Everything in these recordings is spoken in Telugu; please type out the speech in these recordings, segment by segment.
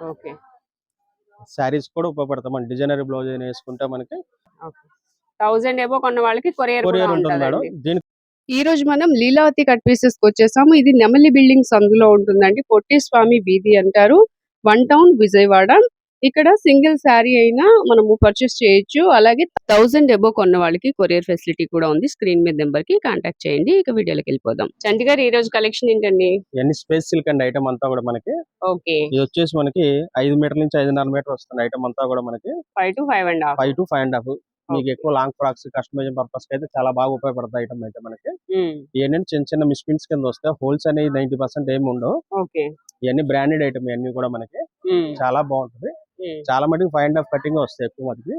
ఓకే. శారీస్ కూడా ఉపయోగపడతాం మన డిజైనర్ బ్లౌజ్ వేసుకుంటే మనకి థౌజండ్ కొన్న వాళ్ళకి కొరియర్ కొరియర్ ఉంటుంది మేడం. దీనికి ఈ రోజు మనం లీలావతి కట్ పీసెస్కి వచ్చేసాము. ఇది నెమలి బిల్డింగ్స్ అందులో ఉంటుందండి. పొట్టి స్వామి వీధి అంటారు. వన్ టౌన్ విజయవాడ ఇక్కడ సింగిల్ శారీ అయినా మనము పర్చేస్ చేయొచ్చు. అలాగే థౌసండ్ ఎబో కొన్న వాళ్ళకి కొరియర్ ఫెసిలిటీ కూడా ఉంది. స్క్రీన్ మీద నెంబర్కి కాంటాక్ట్ చేయండి. ఇక వీడియోలోకి వెళ్ళిపోదాం. చంటి గారు ఈ రోజు కలెక్షన్ ఏంటండి? ఇవన్నీ స్పేస్ సిల్క్ అండి ఐటమ్ అంతా కూడా మనకి. ఓకే. ఇది వచ్చేసి మనకి ఐదు మీటర్ నుంచి ఐదున్నర మీటర్ వస్తుంది ఐటమ్ అంతా కూడా మనకి. Five to five and half five to five and half మీకు ఎక్కువ లాంగ్ ఫ్రాక్స్ కస్టమైజేషన్ పర్పస్కి అయితే చాలా బాగా ఉపయోగపడతాయి ఐటమ్ అయితే మనకి. ఇవన్నీ చిన్న చిన్న మిస్ప్రింట్స్ కింద వస్తాయి. హోల్స్ అనేవి నైన్టీ పర్సెంట్ ఏమి ఉండవు. ఇవన్నీ బ్రాండెడ్ ఐటమ్ ఇవన్నీ కూడా మనకి. చాలా బాగుంటది. చాలా మటుకు ఫైవ్ అండ్ హాఫ్ కటింగ్ వస్తాయి ఎక్కువ మటుకి.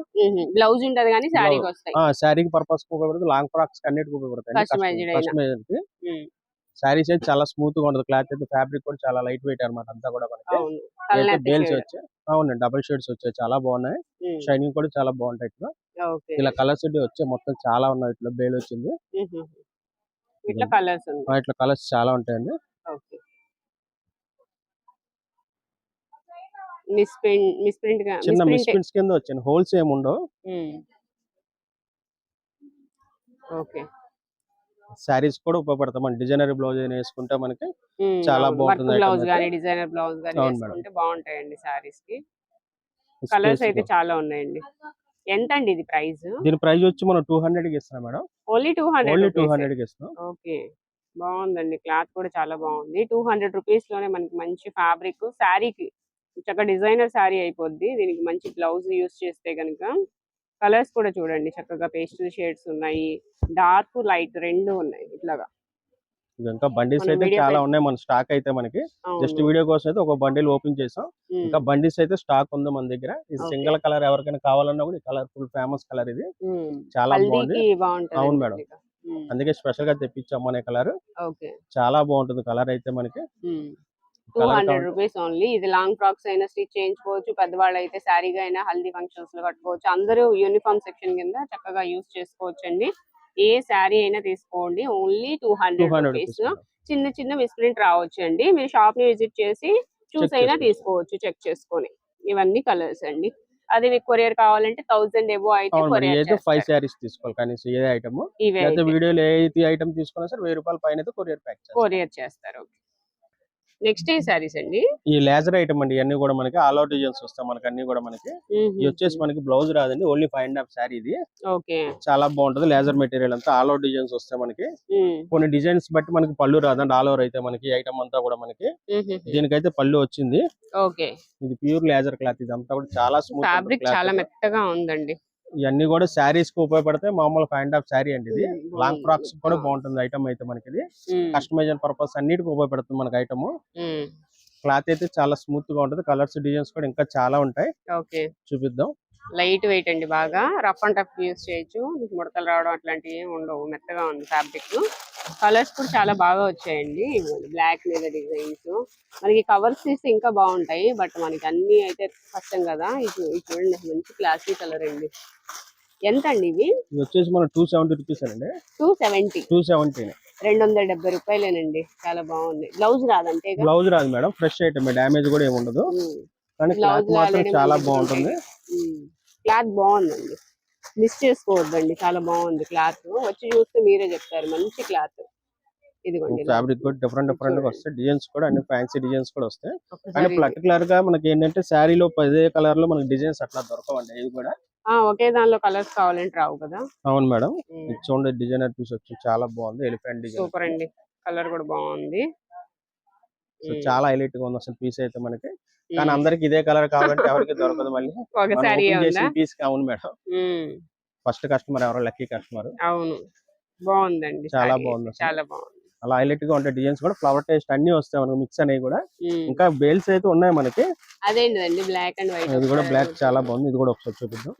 బ్లౌజ్ ఉంటది కానీ శారీకి వస్తాయి శారీకి పర్పస్ ఉపయోగపడుతుంది లాంగ్ ఫ్రాక్స్ అన్నిటికి ఉపయోగపడతాయి శారీస్ అయితే చాలా స్మూత్గా ఉంటుంది క్లాత్ అయితే ఫ్యాబ్రిక్ కూడా చాలా లైట్ వెయిట్ అన్నమాట అంతా కూడా మనకి. బేల్స్. వచ్చాయి. అవునండి డబుల్ షేడ్స్ వచ్చాయి చాలా బాగున్నాయి. షైనింగ్ కూడా చాలా బాగుంటాయి ఇట్లా ఇలా కలర్స్ వచ్చాయి మొత్తం చాలా ఉన్నాయి ఇట్లా బేల్ వచ్చింది. ఇట్లా కలర్స్ చాలా ఉంటాయండి. ఓకే మిస్ ప్రింట్ మిస్ ప్రింట్గా చిన్న మిస్ మిస్ ప్రింట్స్ కింద వచ్చింది హోల్స్ ఏమి ఉండవు ఓకే. శారీస్ కూడా ఉపయోగపడతాం మన డిజైనర్ బ్లౌజ్ అయినా వేసుకుంటే మనకి చాలా బాగుంటుంది బ్లౌజ్. గానీ డిజైనర్ బ్లౌజ్ మేడం. వేసుకుంటే బాగుంటాయండి సారీస్కి కలర్స్ అయితే. చాలా ఉన్నాయండి. ఎంత అండి ఇది ప్రైస్ దీని ప్రైస్ వచ్చి మనం టూ హండ్రెడ్కి ఇస్తున్నాం madam. Only two only hundred two హండ్రెడ్కి ఇస్తున్నాం. ఓకే. బాగుందండి. క్లాత్ కూడా చాలా బాగుంది. టూ హండ్రెడ్ రూపీస్లోనే మనకి మంచి ఫ్యాబ్రిక్ శారీకి చక్కగా డిజైనర్ శారీ అయిపోద్ది. దీనికి మంచి బ్లౌజ్ యూస్ చేస్తే కనుక కలర్స్ కూడా చూడండి. చక్కగా పేస్టల్ షేడ్స్ ఉన్నాయి. డార్క్ లైట్ రెండు ఉన్నాయి ఇట్లాగా. ఇంకా బండిల్స్ మనం అయితే చాలా ఉన్నాయి మన స్టాక్ అయితే మనకి. జస్ట్ వీడియో కోసం అయితే ఒక బండిల్ ఓపెన్ చేసాం. ఇంకా బండిల్స్ అయితే స్టాక్ ఉంది మన దగ్గర. ఇది. సింగిల్ కలర్ ఎవరికైనా కావాలన్నా కూడా కలర్ ఫుల్ ఫేమస్ కలర్ ఇది. చాలా బాగుంది. అవును మేడం. అందుకే స్పెషల్గా తెప్పించాం అనే కలర్. చాలా బాగుంటుంది కలర్ అయితే మనకి. Two hundred rupees only. ఇది లాంగ్ ఫ్రాక్స్ అయినా స్టిచ్ చేయించుకోవచ్చు పెద్దవాళ్ళు అయితే శారీగా అయినా హల్దీ ఫంక్షన్స్లో కట్టుకోవచ్చు. అందరూ యూనిఫామ్ సెక్షన్ కింద చక్కగా యూస్ చేసుకోవచ్చు అండి ఏ శారీ అయినా తీసుకోండి. Only two hundred rupees. చిన్న చిన్న మిస్ప్రింట్ రావచ్చు అండి మీరు షాప్ని విజిట్ చేసి చూస్ అయినా. తీసుకోవచ్చు చెక్ చేసుకొని. ఇవన్నీ కలర్స్ అండి. అది మీకు కొరియర్ కావాలంటే థౌసండ్ ఎబో అయితే కొరియర్ ఫైవ్ శారీస్ తీసుకోవాలి కనీసం ఏ ఐటమ్. వీడియోలో ఏ ఐటమ్ తీసుకున్నా సరే వెయ్యి రూపాయల పైన కొరియర్ ప్యాక్ కొరియర్ చేస్తారు. నెక్స్ట్ ఏ శారీస్ అండి? ఈ లేజర్ ఐటమ్ అండి ఇవన్నీ కూడా మనకి ఆల్ అవుట్ డిజైన్స్ వస్తాయి. మనకి అన్ని కూడా మనకి. ఇది వచ్చేసి మనకి బ్లౌజ్ రాదండి only five and half saree ఇది. ఓకే. చాలా బాగుంటది లేజర్ మెటీరియల్ అంతా. ఆల్ అవుట్ డిజైన్స్ వస్తాయి మనకి. కొన్ని డిజైన్స్ బట్టి మనకి పళ్ళు రాదండి ఆల్ ఓవర్ అయితే మనకి. ఐటమ్ అంతా కూడా మనకి. దీనికైతే పళ్ళు వచ్చింది. ఓకే. ఇది ప్యూర్ లేజర్ క్లాత్ ఇది అంతా కూడా చాలా స్మూత్ ఫ్యాబ్రిక్ చాలా మెత్తగా ఉందండి. ఇవన్నీ కూడా శారీస్కు ఉపయోగపడతాయి మామూలు ఫైవ్ అండ్ హాఫ్ శారీ అండి ఇది. లాంగ్ బాగుంది. ఫ్రాక్స్ కూడా ఆ. బాగుంటుంది ఐటమ్ అయితే మనకి ఇది కస్టమైజేషన్ పర్పస్ అన్నిటికి ఉపయోగపడుతుంది మనకి ఐటమ్ క్లాత్ అయితే చాలా స్మూత్గా ఉంటుంది. కలర్స్ డిజైన్స్ కూడా ఇంకా చాలా ఉంటాయి. చూపిద్దాం. లైట్ వెయిట్ అండి బాగా. రఫ్ అండ్ టఫ్ యూస్ చేయొచ్చు. మీకు ముడతలు రావడం అట్లాంటివి ఏమి ఉండవు. మెత్తగా ఉంది ఫ్యాబ్రిక్. కలర్స్ కూడా చాలా బాగా వచ్చాయండి. బ్లాక్ మీద డిజైన్స్. మనకి కవర్స్ తీస్తే ఇంకా బాగుంటాయి. బట్ మనకి అన్ని అయితే కష్టం కదా. ఇది చూడండి. మంచి క్లాసీ కలర్ అండి. ఎంత అండి ఇవి? వచ్చేసి మన టూ సెవెంటీ రూపీస్ అండి. Two seventy. టూ సెవెంటీ రెండు వందల డెబ్బై రూపాయలేనండి. చాలా బాగుంది. బ్లౌజ్ రాదంటే బ్లౌజ్ రాదు మేడం. Fresh item. డ్యామేజ్ కూడా ఏమి ఉండదు. కానీ క్లాత్ మాత్రం చాలా బాగుంటుంది. క్లాత్ బాగుందండి. మిస్ చేసుకోవద్దండి. చాలా బాగుంది క్లాత్. వచ్చి చూస్తే మీరే చెప్తారు. మంచి క్లాత్. ఇదిగోండి ఇలా. ఫ్యాబ్రిక్ కూడా డిఫరెంట్ డిఫరెంట్గా వస్తాయి. డిజైన్స్ కూడా అన్ని ఫ్యాన్సీ డిజైన్స్ కూడా వస్తాయి. కానీ పర్టికులర్గా మనకి ఏంటంటే శారీలో పదే కలర్లో మనకి డిజైన్స్ అట్లా దొరకవండి. ఇది కూడా. ఒకే దానిలో కలర్స్ కావాలంటే రావు కదా. అవును మేడం. చూడండి డిజైనర్ పీస్ వచ్చి చాలా బాగుంది. Elephant design. సూపర్ అండి. కలర్ కూడా బాగుంది. సో. చాలా హైలైట్గా ఉంది అసలు పీస్ అయితే మనకి. కానీ. అందరికి ఇదే కలర్ కావాలంటే ఎవరికి దొరకదు మళ్ళీ. సారీ పీస్ అవును మేడం. ఫస్ట్ కస్టమర్ ఎవరో లక్కీ కస్టమర్. అవును. బాగుందండి చాలా బాగుంది. చాలా బాగుంది. అలా హైలైట్గా ఉంటాయి డిజైన్స్ కూడా ఫ్లవర్ టేస్ట్ అన్ని వస్తాయి మనకి మిక్స్ అనేవి కూడా. ఇంకా బేల్స్ అయితే ఉన్నాయి మనకి. అదేంటిదండి? బ్లాక్ అండ్ వైట్ ఇది కూడా బ్లాక్ చాలా బాగుంది. ఇది కూడా ఒకసారి చూపిద్దాం.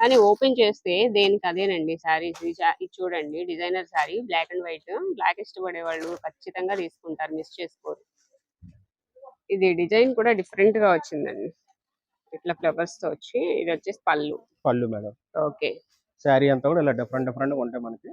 కానీ ఓపెన్ చేస్తే దేనికి అదేనండి శారీస్? ఇది చూడండి. Designer saree black and white black ఇష్టపడే వాళ్ళు ఖచ్చితంగా తీసుకుంటారు. మిస్ చేసుకోరు. ఇది డిజైన్ కూడా డిఫరెంట్గా వచ్చిందండి. ఇట్లా ఫ్లవర్స్తో వచ్చి ఇది వచ్చేసి పళ్ళు. పళ్ళు మేడం. ఓకే. శారీ అంతా కూడా ఇలా డిఫరెంట్ డిఫరెంట్గా ఉంటాయి మనకి.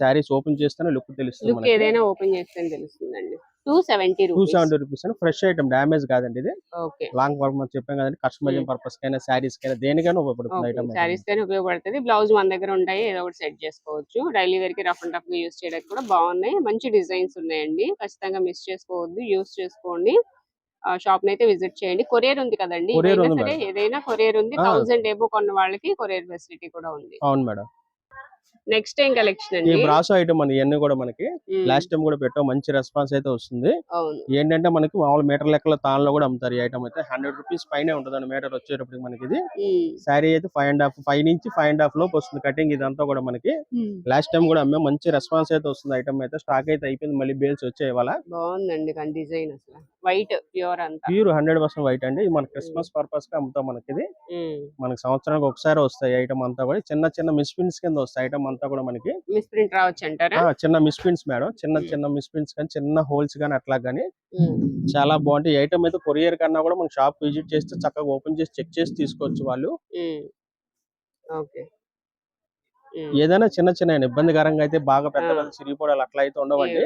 శారీస్ ఓపెన్ చేస్తేనే లుక్ తెలుస్తుంది లుక్ ఏదైనా ఓపెన్ చేస్తే తెలుస్తుందండి. Two seventy two rupees seventy rupees అని ఫ్రెష్ ఐటమ్ డ్యామేజ్ కాదండి ఇది. ఓకే. లాంగ్ వర్క్ మనం చెప్పాం కదండి కస్టమైజింగ్ పర్పస్ కైనా శారీస్ కైనా దేనికైనా ఉపయోగపడుతుంది ఐటమ్ శారీస్ కైనా ఉపయోగపడుతుంది. బ్లౌజ్ మన దగ్గర ఉంటాయి ఏదో ఒకటి సెట్ చేసుకోవచ్చు. డైలీ వేర్కి రఫ్ అండ్ టఫ్గా యూస్ చేయడానికి కూడా బాగున్నాయి. మంచి డిజైన్స్ ఉన్నాయండి. ఖచ్చితంగా మిస్ చేసుకోవద్దు యూస్ చేసుకోండి. షాప్ అయితే విజిట్ చేయండి. కొరియర్ ఉంది కదండి. ఏదైనా సరే ఏదైనా కొరియర్ ఉంది. థౌసండ్ ఏబో కొన్న వాళ్ళకి కొరియర్ ఫెసిలిటీ కూడా ఉంది. అవును మేడం. నెక్స్ట్ ఏం కలెక్షన్ ఈ అండి బ్రాసో ఐటమ్ మన ఇవన్నీ కూడా మనకి లాస్ట్ టైం కూడా పెట్టాం. మంచి రెస్పాన్స్ అయితే వస్తుంది. ఏంటంటే మనకి మామూలు మీటర్ లెక్కల తాన్లో కూడా అమ్ముతారు ఈ ఐటమ్ అయితే. హండ్రెడ్ రూపీస్ పైనే ఉంటుంది మీటర్ వచ్చేటప్పుడు మనకి ఇది. శారీ అయితే ఫైవ్ అండ్ హాఫ్ ఫైవ్ నుంచి ఫైవ్ అండ్ హాఫ్ లోపు వస్తుంది కటింగ్ ఇదంతా కూడా మనకి. లాస్ట్ టైం కూడా అమ్మే. మంచి రెస్పాన్స్ అయితే వస్తుంది ఐటమ్ అయితే. స్టాక్ అయితే అయిపోయింది. మళ్ళీ బేల్స్ ఇవాళ. బాగుందండి డిజైన్ అసలు. వైట్ ప్యూర్ అంతా. ప్యూర్ హండ్రెడ్ పర్సెంట్ వైట్ అండి. ఇది మన క్రిస్మస్ పర్పస్గా అమ్ముతాం మనకి ఇది. మనకి సంవత్సరానికి ఒకసారి వస్తాయి ఐటమ్ అంతా కూడా. చిన్న చిన్న మిస్పిన్స్ కింద వస్తాయి ఐటమ్ అంతా కూడా మనకి మిస్ ప్రింట్ రావచ్చు అంటారా ఆ, చిన్న మిస్పిన్స్ మేడం చిన్న Hmm. చిన్న మిస్పిన్స్ కానీ చిన్న హోల్స్ కానీ అట్లా కానీ ఉమ్. చాలా బాగుంటాయి ఐటమ్ అయితే కొరియర్ కన్నా కూడా మన షాప్ విజిట్ చేస్తే చక్కగా ఓపెన్ చేసి చెక్ చేసి తీసుకోవచ్చు వాళ్ళు. Okay um. ఏదైనా చిన్న చిన్న ఇబ్బందికరంగా అయితే బాగా పెద్ద. పెద్ద చిరిగిపోవడాలు అట్లా అయితే ఉండవండి.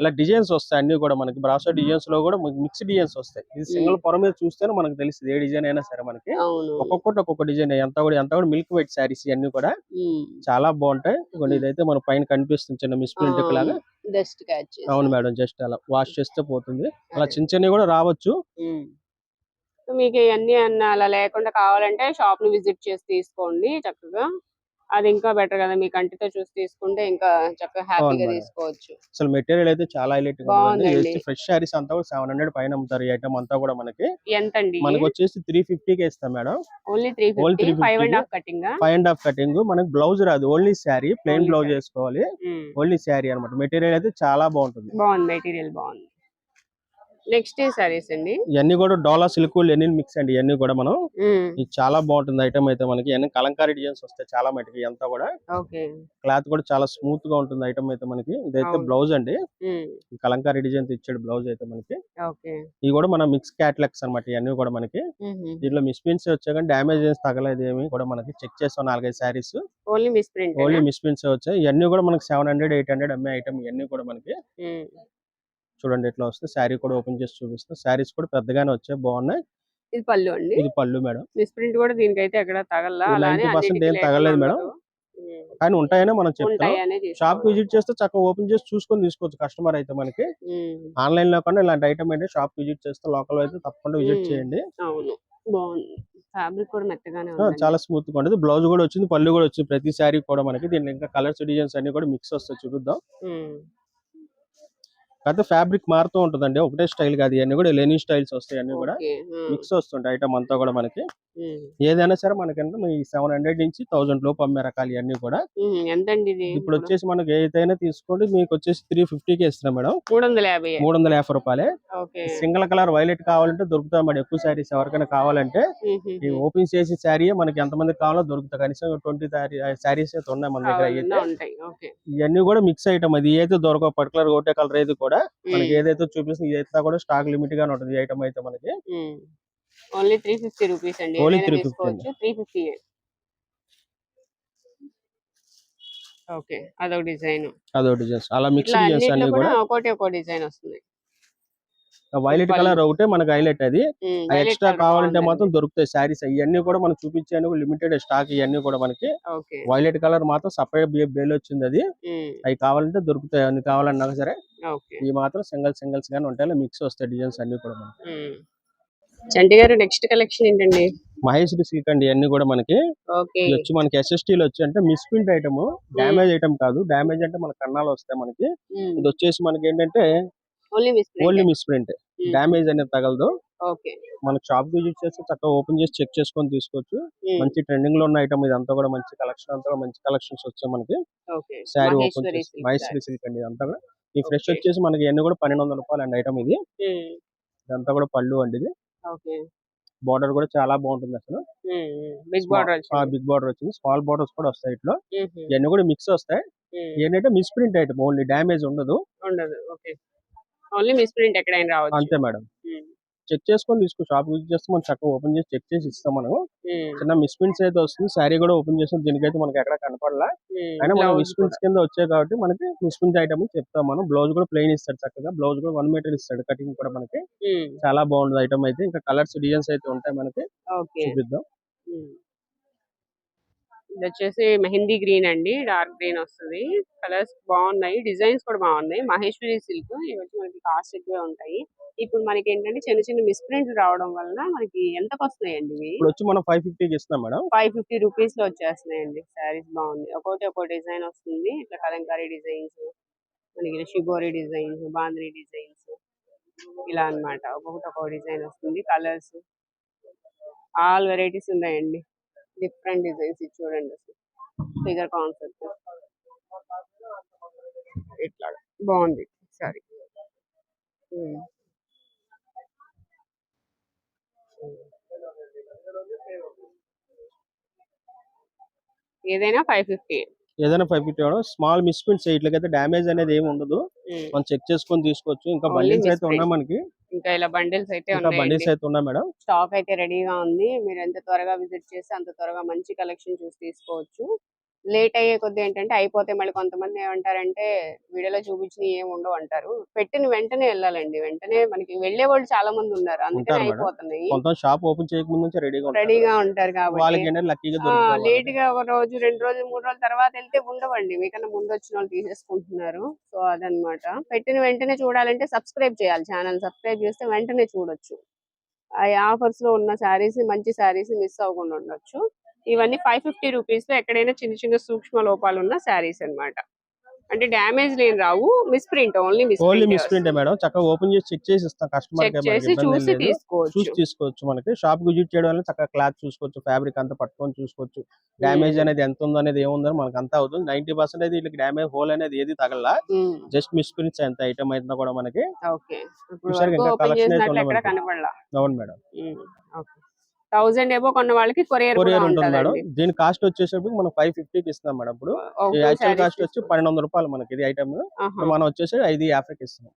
ఇలా డిజైన్స్ వస్తాయి అన్ని కూడా మనకి బ్రాసో డిజైన్స్లో కూడా మిక్స్ డిజైన్స్ వస్తాయి. ఇది సింగిల్ పొర మీద చూస్తేనే మనకు తెలుస్తుంది ఏ డిజైన్ అయినా సరే మనకి. ఒక్కొక్కటి ఒక్కొక్క డిజైన్ ఎంత కూడా ఎంత కూడా మిల్క్ వైట్ శారీస్ ఇవన్నీ కూడా. చాలా బాగుంటాయి. కొన్ని ఇదైతే మన పైన కనిపిస్తుంది చిన్న మిస్ ప్రింట్ లాగా. అవును మేడం జస్ట్ అలా వాష్ చేస్తే పోతుంది. అలా చిన్న చిన్నవి కూడా రావచ్చు. మీకు ఇవన్నీ అన్న అలా లేకుండా కావాలంటే షాప్ని విజిట్ చేసి తీసుకోండి చక్కగా. అది ఇంకా బెటర్ కదా. మీ కంటితో చూసి తీసుకుంటే ఇంకా చక్కగా హ్యాపీగా. తీసుకోవచ్చు. అసలు మెటీరియల్ అయితే చాలా హైలైట్ బాగుందండి. ఫ్రెష్ శారీస్ అంతా కూడా సెవెన్ హండ్రెడ్ పైన అమ్ముతారు ఈ ఐటమ్ అంతా కూడా మనకి. ఎంత అండి మనకి వచ్చేసి త్రీ ఫిఫ్టీ కి ఇస్తాం madam. Only three fifty 350 five and half cutting five and half cutting మనకి బ్లౌజ్ రాదు. Only saree plain blouse. వేసుకోవాలి ఓన్లీ శారీ అన్నమాట. మెటీరియల్ అయితే చాలా బాగుంటుంది. బాగుంది. మెటీరియల్ బాగుంది. నెక్స్ట్ సారీస్ అండి? ఇవన్నీ కూడా డోలా సిల్క్ లెనిన్ మిక్స్ అండి. ఇవన్నీ కూడా మనం ఇది చాలా బాగుంటుంది ఐటమ్ అయితే మనకి. ఇవన్నీ కలంకారీ డిజైన్స్ వస్తాయి చాలా మటుకి అంతా కూడా. క్లాత్ కూడా చాలా స్మూత్గా ఉంటుంది ఐటమ్ అయితే మనకి. ఇదైతే. బ్లౌజ్ అండి. కలంకారీ డిజైన్ ఇచ్చాడు బ్లౌజ్ అయితే మనకి. ఇవి కూడా మన మిక్స్ క్యాట్లాగ్స్ అన్నమాట ఇవన్నీ కూడా మనకి. దీంట్లో మిస్పిన్స్ వచ్చాయి కానీ డ్యామేజ్ ఏం తగలేదు ఏమి కూడా మనకి. చెక్ చేస్తాం నాలుగైదు sarees only miss print only misprints వచ్చాయి. ఇవన్నీ కూడా మనకి సెవెన్ హండ్రెడ్ ఎయిట్ హండ్రెడ్ అమ్మే ఐటమ్ ఇవన్నీ కూడా మనకి. చూడండి ఎట్లా వస్తుంది. శారీ కూడా ఓపెన్ చేసి చూపిస్తాం. శారీస్ కూడా పెద్దగానే వచ్చాయి. బాగున్నాయి. ఇది పళ్ళు అండి? ఇది పళ్ళు మేడం. మిస్ ప్రింట్ కూడా దీనికైతే ఎక్కడ తగల్లా? ఇది అలానే 90% అన్నిటికీ ఏం తగలేదు మేడం. కానీ ఉంటాయనే మనం చెప్తాం షాప్. విజిట్ చేస్తే చక్కగా ఓపెన్ చేసి చూసుకొని తీసుకోవచ్చు కస్టమర్ అయితే మనకి. ఆన్లైన్లో కన్నా ఇలాంటి ఐటమ్ అయితే షాప్ విజిట్ చేస్తే లోకల్ అయితే తప్పకుండా విజిట్. చేయండి. ఫ్యాబ్రిక్ కూడా మెత్తగానే చాలా స్మూత్గా ఉంటుంది బ్లౌజ్ కూడా వచ్చింది. పళ్ళు కూడా వచ్చింది. ప్రతి శారీ కూడా మనకి దీంట్లో ఇంకా కలర్స్ డిజైన్స్ అన్ని కూడా మిక్స్ వస్తాయి. చూపిద్దాం. కాకపోతే ఫ్యాబ్రిక్ మారుతూ ఉంటుందండి. ఒకటే స్టైల్ కాదు ఇవన్నీ కూడా లెనిన్ స్టైల్స్ వస్తాయి అన్ని కూడా మిక్స్ వస్తుంటాయి ఐటమ్ అంతా కూడా మనకి. ఏదైనా సరే మనకంటే ఈ సెవెన్ హండ్రెడ్ నుంచి థౌసండ్ లోపు అమ్మే రకాలు ఇవన్నీ కూడా. ఇప్పుడు వచ్చేసి మనకి ఏదైనా తీసుకోండి మీకు వచ్చేసి త్రీ ఫిఫ్టీకి ఇస్తున్నాం మేడం. మూడు వందల యాభై. మూడు వందల యాభై రూపాయలే. సింగిల్ కలర్ వైలెట్ కావాలంటే దొరుకుతాయి మేడం. ఎక్కువ శారీస్ ఎవరికైనా కావాలంటే ఈ ఓపెన్ చేసి శారీ మనకి ఎంతమంది కావాలో దొరుకుతాయి. కనీసం ట్వంటీ శారీస్ అయితే ఉన్నాయి మన దగ్గర ఇవన్నీ కూడా మిక్స్ ఐటమ్ అది అయితే దొరకవు పర్టికులర్ ఒకటే కలర్ అయితే కూడా మనకి ఏదైతే చూపిస్తుంది ఇదైతే కూడా స్టాక్ లిమిట్ గానే ఉంటుంది. ఈ ఐటమ్ అయితే మనకి. ఓన్లీ త్రీ ఫిఫ్టీ రూపీస్ అండి. ఏదైనా 350 తీసుకోవచ్చు. త్రీ ఫిఫ్టీ ఓకే అదొక డిజైన్ అదొకటి డిజైన్స్ అలా మిక్స్ కూడా కూడా ఒకటి ఒక డిజైన్ వస్తుంది వైలెట్. కలర్ ఒకటే మనకి హైలైట్ అది. ఎక్స్ట్రా కావాలంటే. మాత్రం దొరుకుతాయి శారీస్. ఇవన్నీ కూడా మనం చూపించాను లిమిటెడ్ స్టాక్ ఇవన్నీ కూడా మనకి. వైలెట్ కలర్ మాత్రం సపరేట్ బేల్ వచ్చింది అది. అవి కావాలంటే దొరుకుతాయి. అన్ని కావాలన్నా సరే ఇవి మాత్రం సింగిల్ సింగిల్స్ గానీ ఉంటాయి. మిక్స్ వస్తాయి డిజైన్స్ అన్ని కూడా మనకి. చంటి గారు నెక్స్ట్ కలెక్షన్ ఏంటండి? మహేశ్వరి సిల్క్ అండి ఇవన్నీ కూడా మనకి. వచ్చి మనకి SST లో వచ్చి అంటే మిస్ప్రింట్ ఐటమ్ డ్యామేజ్ ఐటమ్ కాదు. డ్యామేజ్ అంటే మన కన్నాలు వస్తాయి మనకి. ఇది వచ్చేసి మనకి ఏంటంటే only miss only misprint damage అనేది తగలదు. మనకి షాప్ విజిట్ చేస్తే చక్కగా ఓపెన్ చేసి చెక్ చేసుకొని తీసుకోవచ్చు. మంచి ట్రెండింగ్లో ఉన్న ఐటమ్ ఇదంతా కూడా మంచి కలెక్షన్ అంతా కూడా మంచి కలెక్షన్స్ వచ్చాయి మనకి. శారీ ఓపెన్ చేసి మహేశ్వరి సిల్క్ అండి ఇదంతా కూడా. ఈ ఫ్రెష్. వచ్చేసి మనకి ఇవన్నీ కూడా పన్నెండు వందల రూపాయలు అండి ఐటమ్ ఇది. ఇదంతా కూడా పళ్ళు అండి ఇది. బార్డర్ కూడా చాలా బాగుంటుంది అసలు. బిగ్ బార్డర్ వచ్చింది. బిగ్ బార్డర్ వచ్చింది. స్మాల్ బార్డర్స్ కూడా వస్తాయి ఇట్లా. ఇవన్నీ కూడా మిక్స్ వస్తాయి. ఏంటంటే మిస్ప్రింట్ ఐటమ్ ఓన్లీ. డ్యామేజ్ ఉండదు. ఓన్లీ మిస్ ప్రింట్ ఎక్కడైనా రావచ్చు. అంతే మేడం. చెక్ చేసుకొని తీసుకో. షాప్ యూజ్ చేస్తే మనం చక్కగా ఓపెన్ చేసి చెక్ చేసి ఇస్తాం మనం. చిన్న మిస్ప్రింట్స్ అయితే వస్తుంది. శారీ కూడా ఓపెన్ చేసి దీనికైతే మనకి ఎక్కడ కనపడలా. అయినా మనం మిస్ప్రింట్స్ కింద వచ్చాయి కాబట్టి మనకి మిస్ప్రింట్ ఐటమ్ చెప్తాం మనం. బ్లౌజ్ కూడా ప్లెయిన్ ఇస్తాడు చక్కగా. బ్లౌజ్ కూడా వన్ మీటర్ ఇస్తాడు కటింగ్ కూడా మనకి. చాలా బాగుంది ఐటమ్ అయితే. ఇంకా కలర్స్ డిజైన్స్ అయితే ఉంటాయి మనకి. చూపిద్దాం. ఇది వచ్చేసి మెహందీ గ్రీన్ అండి డార్క్ గ్రీన్ వస్తుంది. కలర్స్ బాగున్నాయి డిజైన్స్ కూడా బాగున్నాయి. మహేశ్వరి సిల్క్ ఇవి వచ్చి మనకి కాస్ట్ ఎక్కువే ఉంటాయి. ఇప్పుడు మనకి ఏంటంటే చిన్న చిన్న మిస్ప్రింట్ రావడం వలన మనకి ఎంతకు వస్తున్నాయండి ఇవి? వచ్చి మనం ఫైవ్ ఫిఫ్టీకి ఇస్తున్నాం మేడం. ఫైవ్ ఫిఫ్టీ రూపీస్లో వచ్చేస్తున్నాయండి. శారీస్ బాగుంది ఒక్కొక్కటి ఒక్కో డిజైన్ వస్తుంది. ఇట్లా కలంకారీ డిజైన్స్ మనకి షిబోరి డిజైన్స్ బాంద్రీ డిజైన్స్ ఇలా అన్నమాట. ఒక్కొక్కటి ఒక్కో డిజైన్ వస్తుంది. కలర్స్ ఆల్ వెరైటీస్ ఉన్నాయండి. డిఫరెంట్ డిజైన్స్ చూడండి అసలు. ఫిగర్ కాన్సెప్ట్ ఇట్లా బాగుంది. సారీ. ఏదైనా ఫైవ్ ఫిఫ్టీ ఏదైనా ఫైవ్ ఫిఫ్టీ స్మాల్ మిస్ప్రింట్స్ ఇట్లకైతే డ్యామేజ్ అనేది ఏమి ఉండదు. మనం చెక్ చేసుకొని తీసుకోవచ్చు. ఇంకా బండిల్స్ అయితే. ఉన్నాయి మనకి. ఇంకా ఇలా బండిల్స్ అయితే బండిల్స్ అయితే ఉన్నాయి మేడం? స్టాక్ అయితే రెడీగా ఉంది. మీరు ఎంత త్వరగా విజిట్ చేస్తే అంత త్వరగా మంచి కలెక్షన్ చూసి తీసుకోవచ్చు. లేట్ అయ్యే కొద్ది ఏంటంటే అయిపోతే మళ్ళీ కొంతమంది ఏమంటారంటే వీడియోలో చూపించిన ఏం ఉండవు అంటారు. పెట్టిన వెంటనే వెళ్ళాలండి. వెంటనే మనకి వెళ్ళే వాళ్ళు చాలా మంది ఉన్నారు. అందుకని. అయిపోతున్నాయి. షాప్ ఓపెన్ చేయక ముందు నుంచి రెడీగా ఉంటారు. రెడీగా ఉంటారు కాబట్టి లేట్గా ఒక రోజు రెండు రోజులు మూడు రోజుల తర్వాత వెళ్తే ఉండవండి. మీకన్నా ముందు వచ్చిన వాళ్ళు తీసేసుకుంటున్నారు. సో అదనమాట పెట్టిన వెంటనే చూడాలంటే సబ్స్క్రైబ్ చేయాలి. ఛానల్ సబ్స్క్రైబ్ చేస్తే వెంటనే చూడొచ్చు. ఆ ఆఫర్స్లో ఉన్న శారీస్ మంచి శారీస్ మిస్ అవ్వకుండా ఉండొచ్చు. ఇవన్నీ ఫైవ్ ఫిఫ్టీ రూపీస్లో ఎక్కడైనా చిన్న చిన్న సూక్ష్మ లోపాలు ఉన్న శారీస్ అన్నమాట. అంటే డ్యామేజ్ లేని రావు miss print only miss only misprint madam. చక్కగా ఓపెన్ చేసి చెక్ చేసి ఇస్తాం కస్టమర్ చెక్ చేసి చూసి చూసి తీసుకోవచ్చు. తీసుకోవచ్చు మనకి. షాప్ విజిట్ చేయడం వల్ల చక్కగా క్లాత్ చూసుకోవచ్చు ఫ్యాబ్రిక్ అంతా పట్టుకొని చూసుకోవచ్చు. డ్యామేజ్ అనేది ఎంత ఉందో అనేది ఏముందో మనకి అంతా అవుతుంది. నైన్టీ పర్సెంట్ అయితే వీళ్ళకి డ్యామేజ్ హోల్ అనేది ఏది తగల జస్ట్ మిస్ప్రింట్స్ ఎంత ఐటమ్ అయితే కూడా మనకి. అవును మేడం. ఓకే. థౌసండ్ ఏమో కొన్న వాళ్ళకి కొరియర్ కొరియర్ ఉంటుంది మేడం. దీని కాస్ట్ వచ్చేసరికి మనం ఫైవ్ ఫిఫ్టీకి ఇస్తున్నాం మేడం ఇప్పుడు. యాక్చువల్ కాస్ట్ వచ్చి పన్నెండు వందల రూపాయలు మనకి ఇది ఐటమ్. మనం వచ్చేసి ఐదు యాభైకి ఇస్తున్నాం.